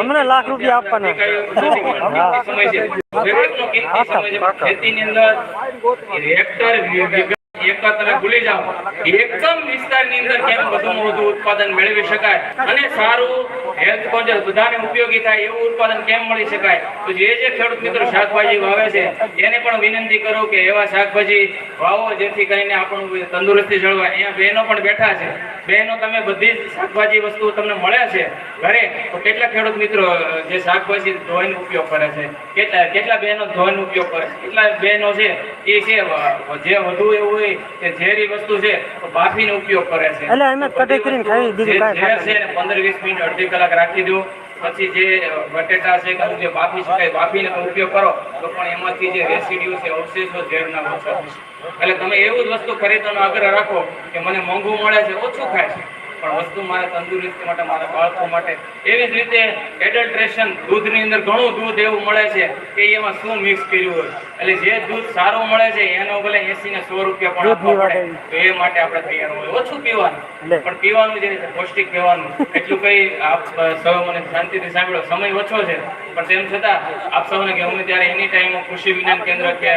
અમને લાખ રૂપિયા આપવાના. ખેતીની અંદર પણ તંદુરસ્તી જળવાય. અહીંયા બહેનો પણ બેઠા છે. બહેનો, તમે બધી જ શાકભાજી વસ્તુઓ તમને મળે છે ઘરે, તો કેટલા ખેડૂત મિત્રો જે શાકભાજી ધોઈને ઉપયોગ કરે છે? કેટલા કેટલા બહેનો ધોઈને ઉપયોગ કરે છે? કેટલા બહેનો છે? એ છે જે વધુ એવું હોય કે ઝેરી વસ્તુ છે તો બાફીને ઉપયોગ કરે છે. એટલે અમે કટી કરીને ખાઈ જે કાંઈ ઝેર છે એને પંદર વીસ મિનિટ અડધી કલાક રાખી દો. પછી જે બટેટા છે કે જે બાફી શકાય બાફીને ઉપયોગ કરો તો પણ એમાંથી જે રેસિડ્યુ છે અવશેષો ઝેરના ઓછા એટલે તમે એવું જ વસ્તુ ખરીદવાનો આગ્રહ રાખો કે મને મોંઘું મળે છે ઓછું ખાય છે. પણ વસ્તુ મારે તંદુરસ્તી માટે મારા બાળકો માટે એવી જ રીતે એડલ્ટ્રેશન દૂધની અંદર ઘણું દૂધ એવું મળે છે કે એમાં શું મિક્સ કર્યું હોય. એટલે જે દૂધ સારું મળે છે એનો ભલે એસી ને સો રૂપિયા પણ આપવા પડે તો એ માટે આપણે તૈયાર હોય. ઓછું પીવાનું. પણ પીવાનું જે છે પૌષ્ટિક પીવાનું. એટલું કઈ આપ સૌ મને શાંતિથી સાંભળો. સમય ઓછો છે. પણ તેમ છતાં આપ સૌને કે હું ત્યારે એની ટાઈમ કૃષિ વિજ્ઞાન કેન્દ્ર કે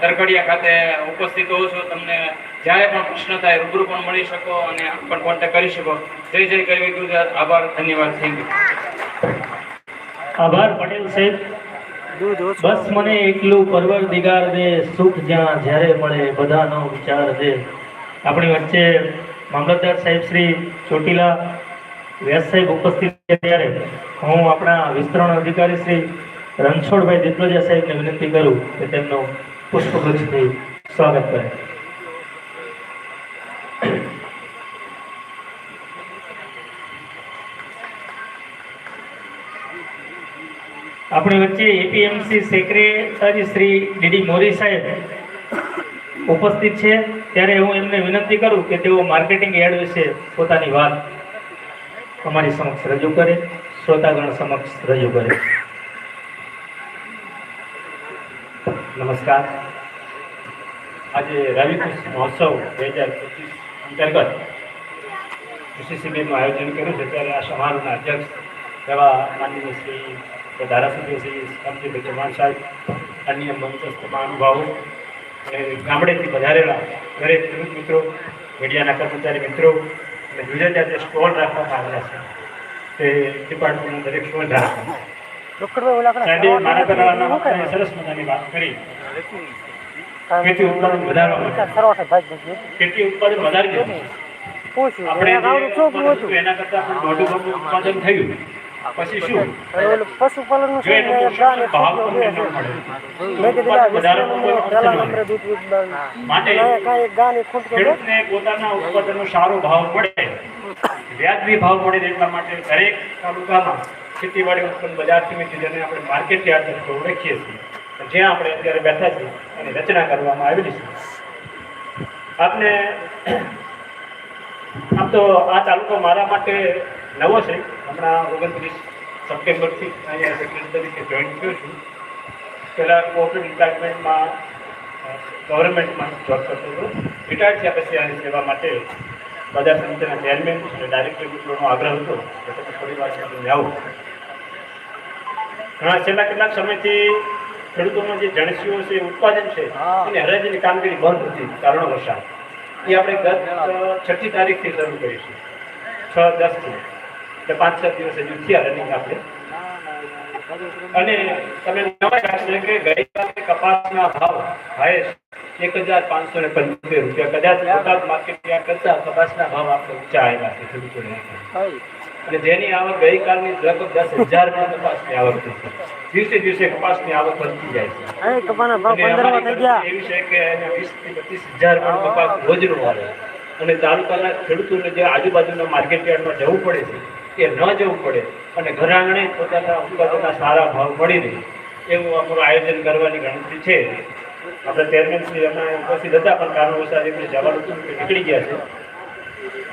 તરખડિયા ખાતે ઉપસ્થિત હોઉં છું. તમને જ્યારે પણ પ્રશ્ન થાય, રૂબરૂ પણ મળી શકો અને પણ કોન્ટેક્ટ કરી શકો. જય જય કરવી ગુજરાત. આભાર, ધન્યવાદ. થેન્ક યુ આભાર, પટેલ સાહેબ. બસ મને એકલું પરવર દિગાર દે, સુખ જ્યાં જ્યારે મળે, બધાનો વિચાર દે. આપણી વચ્ચે મામલતદાર સાહેબ શ્રી ચોટીલા વ્યાસ સાહેબ ઉપસ્થિત છે ત્યારે હું આપણા વિસ્તરણ અધિકારી શ્રી રણછોડભાઈ દિત્લોજા સાહેબને વિનંતી કરું કે તેમનું પુષ્પગુચ્છથી સ્વાગત કરે. આપણી વચ્ચે એપીએમસી સેક્રેટરી શ્રી ડીડી મોરી સાહેબ ઉપસ્થિત છે. ત્યારે હું એમને વિનંતી કરું કે તેઓ માર્કેટિંગ એડ વિશે પોતાની વાત અમારી સમક્ષ રજૂ કરે, શ્રોતાગણ સમક્ષ રજૂ કરે. નમસ્કાર. આજે રવિકૃષ્ણ મહોત્સવ બે હજાર પચીસ અંતર્ગત કૃષિ શિબિરનું આયોજન કર્યું છે. ત્યારે આ સમારોહના અધ્યક્ષ એવા માનનીય શ્રી ધારાસભ્ય શ્રી રામજીભાઈ ચૌહાણ સાહેબ અન્ય મંચસ્થ મહાનુભાવો અને ગામડેથી પધારેલા દરેક ખેડૂત મિત્રો મીડિયાના કર્મચારી મિત્રો અને જુદા જાતે સ્ટોલ રાખવામાં આવેલા છે. તે ડિપાર્ટમેન્ટના દરેક સ્ટોલ રાખવા રોકડમાં ઓલા કરે. મારા કરારના સરસ મજાની વાત કરી. ખેતી ઉત્પાદન વધારવા. ખેતી ઉત્પાદન વધારી આપણે એના કરતાં પણ ઉત્પાદન થયું. પછી શું? અને ઓલું છે ને, ગાને ભાવ તમને ન મળે. મેં કીધું આ ઉત્પાદન વધારવામાં કોઈ વિશ્વમાં પહેલા નંબરે દૂધ ઉત્પાદન. માટે કાંઈ ગાને ખૂટતો ખેડૂતને પોતાના ઉત્પાદનનો સારો ભાવ મળે. વ્યાજબી ભાવ મળે એટલા માટે દરેક તાલુકામાં ખેતીવાડી ઉત્પન્ન બજાર સમિતિ જેને આપણે માર્કેટ યાર્ડ તરીકે ઓળખીએ છીએ જ્યાં આપણે અત્યારે બેઠા છીએ એની રચના કરવામાં આવેલી છે. આપને આમ તો આ તાલુકો મારા માટે નવો છે. હમણાં ઓગણત્રીસ સપ્ટેમ્બરથી અહીંયા સેક્રેટરી તરીકે જોઈન થયો છું. પહેલાં કોઓપરેટિવ ડિપાર્ટમેન્ટમાં ગવર્મેન્ટમાં જોબ કરતો હતો. રિટાયર થયા પછી આની સેવા માટે બધા સમિતિના ચેરમેન અને ડાયરેક્ટર મિત્રોનો આગ્રહ હતો કે તમે થોડી વાર આપણે આવો. ઘણા છેલ્લા કેટલાક સમયથી ખેડૂતોનો જે જણસીઓ છે ઉત્પાદન છે એને હરાજીની કામગીરી બંધ હતી કારણો વરસાદ એ આપણે ગત છઠ્ઠી તારીખથી શરૂ કરીશું. છ દસથી. એટલે પાંચ સાત દિવસ હજુ થયા રનિંગ આપણે. અને તમે નવાઈ કે ગઈકાલે કપાસના ભાવ હાઈએસ્ટ એક હજાર પાંચસો ને પંચોતેર રૂપિયા. કદાચ બોટાદ માર્કેટ ત્યાં કરતા કપાસના ભાવ આપણે ઊંચા આવ્યા છે ખેડૂતોને અને જેની આવક ગઈકાલની લગભગ દસ હજાર કપાસની આવક થઈ છે. દિવસે દિવસે કપાસની આવક વધતી જાય છે. એવી છે કે વીસથી પચીસ હજાર પણ કપાસ રોજનો આવે. અને તાલુકાના ખેડૂતોને જે આજુબાજુના માર્કેટ યાર્ડમાં જવું પડે છે એ ન જવું પડે. અને ઘરાંગણે પોતાના ઉત્પાદનના સારા ભાવ મળી રહે. એવું અમારું આયોજન કરવાની ગણતરી છે. આપણે ચેરમેન શ્રી અમે ઉપસ્થિત હતા, પણ કારણોસર એમને જવાનું હતું કે નીકળી ગયા છે.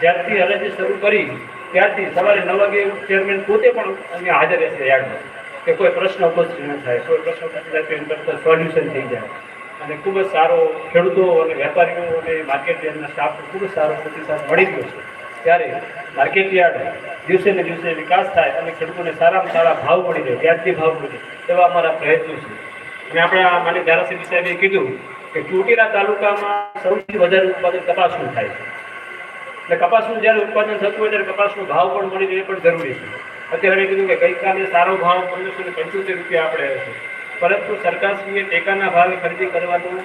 જ્યારથી અરજી શરૂ કરી, ત્યારથી સવારે નવ વાગે ચેરમેન પોતે પણ અહીંયા હાજર રહેશે યાર્ડમાં. કે કોઈ પ્રશ્ન ઉપસ્થિત ન થાય, કોઈ પ્રશ્ન ઉપસ્થિત થાય તો એનું તરત સોલ્યુશન થઈ જાય. અને ખૂબ જ સારો ખેડૂતો અને વેપારીઓ અને માર્કેટ સ્ટાફ ખૂબ જ સારો પ્રતિસાદ મળી ગયો છે. ત્યારે માર્કેટયાર્ડ દિવસે ને દિવસે વિકાસ થાય અને ખેડૂતોને સારામાં સારા ભાવ મળી રહે, વ્યાજબી ભાવ મળી એવા અમારા પ્રયત્નો છે. અને આપણે આ માન્ય ધારાસભ્ય સાહેબે કીધું કે ચોટીલા તાલુકામાં સૌથી વધારે ઉત્પાદન કપાસનું થાય છે. એટલે કપાસનું જ્યારે ઉત્પાદન થતું હોય ત્યારે કપાસનો ભાવ પણ મળી રહે પણ જરૂરી છે. અત્યારે કીધું કે ગઈકાલે સારો ભાવ પંદરસો ને પંચોતેર રૂપિયા આપણે પરંતુ સરકારશ્રીએ ટેકાના ભાવે ખરીદી કરવાનું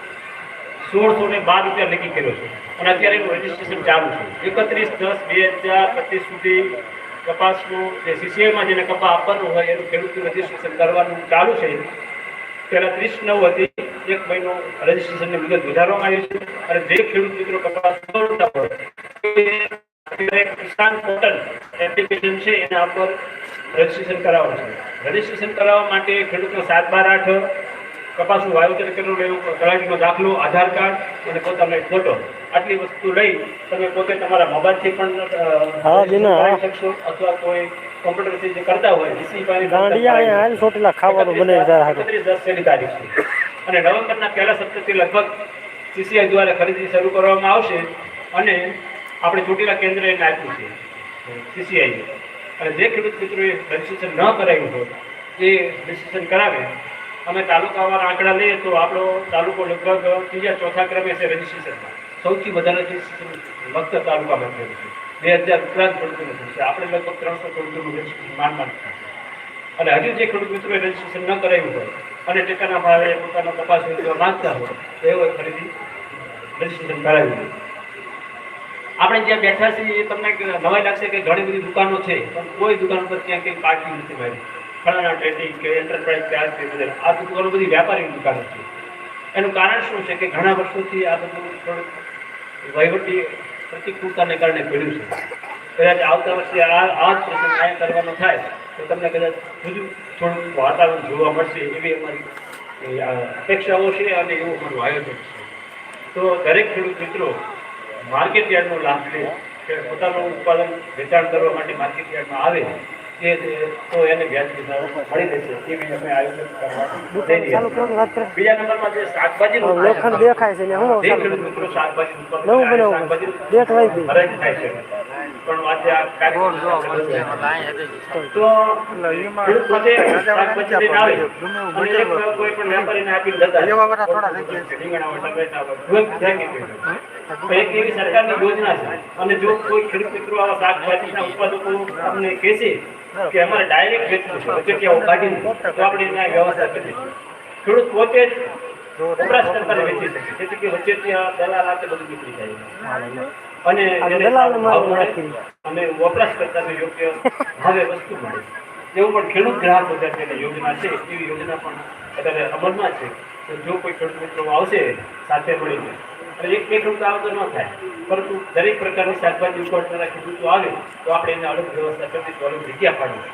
સોળસો ને બાર રૂપિયા નક્કી કર્યો છે. અને અત્યારે એનું રજીસ્ટ્રેશન ચાલુ છે. એકત્રીસ દસ બે હજાર પચીસ સુધી કપાસનું જે સીસીઆઈમાં જેને કપા આપવાનું હોય, એનું ખેડૂતનું રજીસ્ટ્રેશન કરવાનું ચાલુ છે. પહેલાં ત્રીસ નવ હતી. એક મહિનો રજીસ્ટ્રેશનની મુદત વધારવામાં આવી છે. અને જે ખેડૂત મિત્રો કપાસ દોરતા હોય કિસાન પોર્ટલ એપ્લિકેશન છે, એના પર રજીસ્ટ્રેશન કરાવવાનું છે. રજીસ્ટ્રેશન કરાવવા માટે ખેડૂતનો સાત બાર આઠ કપાસનું વાવેતર કરેલું રહેવું તલાટીનો દાખલો આધાર કાર્ડ અને પોતાનો એક ફોટો. આટલી વસ્તુ લઈ તમે પોતે તમારા મોબાઈલથી પણ. કરી શકશો અથવા કોઈ કોમ્પ્યુટરથી જે કરતા હોય ડીસી પાસે ગાંડિયા અહીંયા હાલ ચોટીલા ખાવાનું બને એકત્રીસ દસ છેલ્લી તારીખ છે? અને નવેમ્બરના પહેલા સપ્તાહથી લગભગ સીસીઆઈ દ્વારા ખરીદી શરૂ કરવામાં આવશે અને આપણે ચોટીલા કેન્દ્ર એને આપ્યું છે સીસીઆઈ અને જે ખેડૂત મિત્રોએ રજીસ્ટ્રેશન ન કરાવ્યું હોય એ રજીસ્ટ્રેશન કરાવે અમે તાલુકાવાર આંકડા લઈએ તો આપણો તાલુકો લગભગ ત્રીજા ચોથા ક્રમે છે રજીસ્ટ્રેશનમાં સૌથી વધારે રજીસ્ટ્રેશન લખતર તાલુકામાં થયું છે બે હજાર ઉપરાંત ખેડૂતોનું થયું છે આપણે લગભગ ત્રણસો ખેડૂતોનું રજીસ્ટ્રેશન છે. અને હજુ જે ખેડૂત મિત્રોએ રજીસ્ટ્રેશન ન કરાવ્યું હોય અને ટેકાના ભાવે પોતાનો તપાસ કરવા માંગતા હોય, તો એવો ખરીદી રજીસ્ટ્રેશન કરાવ્યું હોય. આપણે જ્યાં બેઠા છીએ તમને નવાઈ લાગશે કે ઘણી બધી દુકાનો છે, પણ કોઈ દુકાન પર ક્યાં કંઈ પાર્ટી નથી મારી ફલાણા ટ્રેડિંગ કે એન્ટરપ્રાઇઝ કે આ બધા આ દુકાનો બધી વ્યાપારી દુકાનો છે. એનું કારણ શું છે કે ઘણા વર્ષોથી આ બધું થોડુંક વહીવટી પ્રતિકૂળતાને કારણે પડ્યું છે. કદાચ આવતા વર્ષે આ આ જ પ્રસંગ કરવાનો થાય, તો તમને કદાચ જુદું થોડું વાતાવરણ જોવા મળશે એવી અમારી અપેક્ષાઓ છે અને એવું અમારું આયોજન છે. તો દરેક ખેડૂત મિત્રો માર્કેટ યાર્ડનો લાભ લે પોતાનું ઉત્પાદન વેચાણ કરવા માટે માર્કેટ યાર્ડમાં આવે એ તો એને વ્યાજબી ભાવ મળી રહેશે એવી અમે આયોજન કરવા જઈ રહ્યા ચાલુ છીએ. કરો વાત કરે બીજા નંબરમાં જે શાકભાજીનું લોખંડ દેખાય છે ને હું મિત્રો શાકભાજી નવું બનાવું. દેખાય થાય છે. પણ આજે આ કાર્યક્રમ તો શાકભાજી કોઈ પણ વેપારીને એક એવી સરકારની યોજના છે. અને જો કોઈ ખેડૂત મિત્રો આવા શાકભાજીના ઉત્પાદકો અમને કહેશે કે અમારે ડાયરેક્ટ વેચવું છે વચેટિયાઓ કાઢીને તો આપણે એના વ્યવસ્થા કરીએ ખેડૂત પોતે જ વપરાશકર્તાને વેચી શકે જેથી કે વચેટિયા દલાલ આ બધું નીકળી જાય. અને. અને વપરાશકર્તાને યોગ્ય ભાવે વસ્તુ મળે. એવું પણ ખેડૂત ગ્રાહક બજાર જેની યોજના છે એવી યોજના પણ અત્યારે અમલમાં છે. જો કોઈ ખેડૂત મિત્રો આવશે સાથે મળીને એક બે ખેડૂત આવતો ન થાય. પરંતુ દરેક પ્રકારની શાકભાજી ઉપાડનારા ખેડૂતો આવે, તો આપણે એને અલગ વ્યવસ્થા કરી દઈશું અલગ જગ્યા પાડી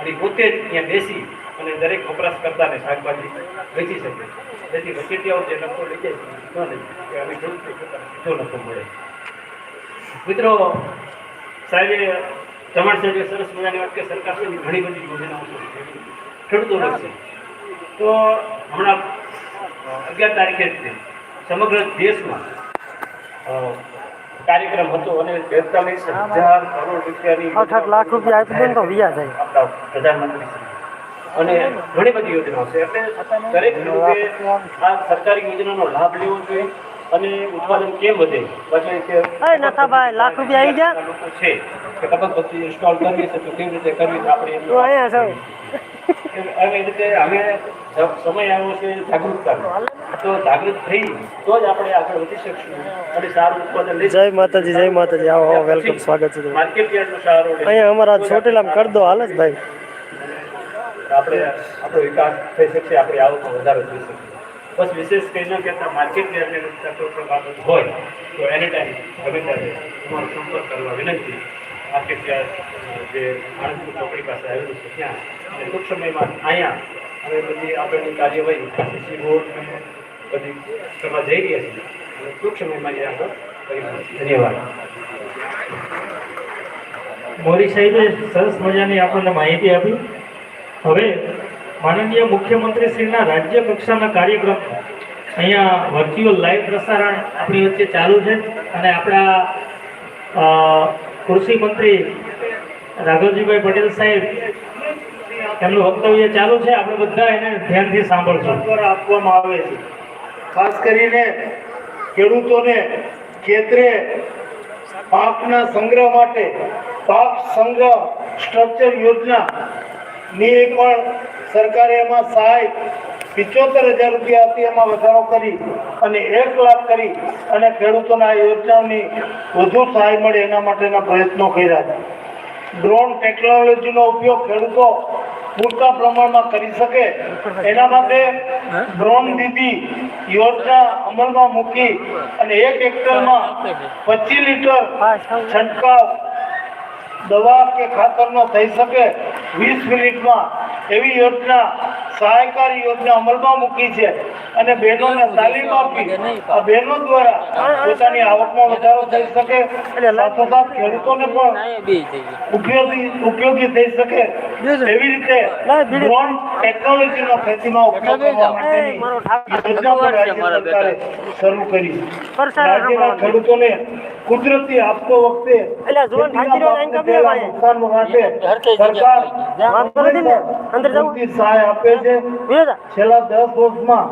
અને પોતે જ અહીંયા બેસી અને દરેક વપરાશકર્તાને શાકભાજી વેચી શકે. જેથી વચેટિયાઓ જે નફો લઈ જાય ન લઈ અમે સીધો નફો મળે. મિત્રો, સાહેબે ચમણ સાહેબે સરસ મજાની વાત કે સરકાર શ્રીની ઘણી બધી યોજનાઓ છે ખેડૂતો લક્ષી તો હમણાં અગિયાર તારીખે જ તે સમગ્ર દેશમાં કાર્યક્રમ હતો અને બેતાલીસ હજાર કરોડ રૂપિયાની આઠ લાખ રૂપિયા આપી તો વ્યાજ જાય પ્રધાનમંત્રી અને ઘણી બધી યોજનાઓ છે. એટલે દરેક ખેડૂતે આ સરકારી યોજનાનો લાભ લેવો જોઈએ અને ઉત્પાદન કેમ વધે? પછી કે એ નથાભાઈ લાખ રૂપિયા આવી ગયા. લોકો છે. કે કપકપતિ ઇન્સ્ટોલ કરવી છે તો કેવી રીતે કરવી આપણે અહીંયા આવી રીતે અમે સમય આવ્યો છે જાગૃતતાનો તો જાગૃત થઈ તો જ આપણે આગળ વધી શકશું અને સારું ઉત્પાદન લઈ જય માતાજી જય માતાજી. આવો આવો વેલકમ સ્વાગત છે માર્કેટ યાર્ડનો સહારો અહીંયા અમારા ચોટીલામાં કરી દો હાલ જ ભાઈ. આપણે આપણો વિકાસ થઈ શકશે આપણી આવકમાં વધારો થઈ શકશે. બસ વિશેષ કહી ન કહેતા માર્કેટ યાર્ડને લગતા કોઈ પણ બાબત હોય તો એની ટાઈમ ગમે ત્યારે તમારો સંપર્ક કરવા વિનંતી. માર્કેટ જે આણંદપુર પાસે આવેલું છે ત્યાં. અને ટૂંક સમયમાં અહીંયા હવે બધી આગળની કાર્યવાહી સીસી બોર્ડ બધી કરવા જઈ રહ્યા છીએ અને ટૂંક સમયમાં જે આગળ ધન્યવાદ. મોરી સાહેબે સરસ મજાની આપણને માહિતી આપી. હવે માનનીય મુખ્યમંત્રી શ્રીના રાજ્ય કક્ષાના કાર્યક્રમ અહીંયા વર્ચ્યુઅલ લાઈવ પ્રસારણ આપણી વચ્ચે ચાલુ છે અને આપણા કૃષિ મંત્રી રાઘવજીભાઈ પટેલ સાહેબ, એમનું વક્તવ્ય ચાલુ છે. આપણે બધા એને ધ્યાનથી સાંભળશું. આપવામાં આવે છે. ખાસ કરીને ખેડૂતોને ખેતરે પાકના સંગ્રહ માટે પાક સંગ્રહ સ્ટ્રક્ચર યોજના ની પણ સરકારે એમાં સહાય પિચોતેર હજાર રૂપિયા હતી એમાં વધારો કરી અને એક લાખ કરી અને ખેડૂતોના આ યોજનાની વધુ સહાય મળે એના માટેના પ્રયત્નો કર્યા છે. ડ્રોન ટેકનોલોજીનો ઉપયોગ ખેડૂતો પૂરતા પ્રમાણમાં કરી શકે એના માટે ડ્રોન દીદી યોજના અમલમાં મૂકી અને એક હેક્ટરમાં પચીસ લીટર છંટકાવ દવા કે ખાતરનો થઈ શકે વીસ મિનિટમાં એવી યોજના સહાયકારી યોજના અમલમાં મૂકી છે અને બહેનોને તાલીમ આપી. આ બહેનો દ્વારા પોતાની આવકમાં વધારો થઈ શકે સાથોસાથ ખેડૂતોને પણ ઉપયોગી ઉપયોગી થઈ શકે. એવી રીતે ડ્રોન ટેકનોલોજીનો ખેતીમાં ઉપયોગ કરવા માટેની યોજના પણ રાજ્ય સરકારે શરૂ કરી. રાજ્યના ખેડૂતોને કુદરતી આપતો વખતે નુકસાન સરકાર સહાય આપે છે. છેલ્લા દસ વર્ષમાં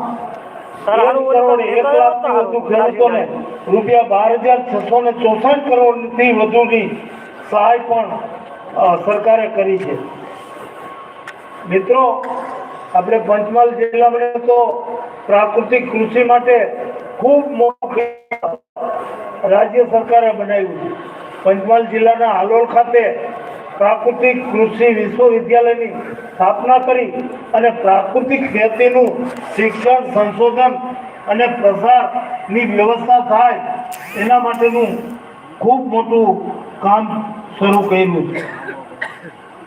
એક કરોડ એક લાખથી વધુ ખેડૂતોને રૂપિયા બાર હજાર છસો ને ચોસઠ કરોડથી વધુની સહાય પણ સરકારે કરી છે. મિત્રો આપણે પંચમહાલ જિલ્લામાં તો પ્રાકૃતિક કૃષિ માટે ખૂબ મોટું રાજ્ય સરકારે બનાવ્યું છે. પંચમહાલ જિલ્લાના હાલોલ ખાતે પ્રાકૃતિક કૃષિ વિશ્વવિદ્યાલયની સ્થાપના કરી અને પ્રાકૃતિક ખેતીનું શિક્ષણ, સંશોધન અને પ્રસારની વ્યવસ્થા થાય એના માટેનું ખૂબ મોટું કામ શરૂ કર્યું.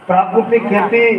પ્રાકૃતિક ખેતી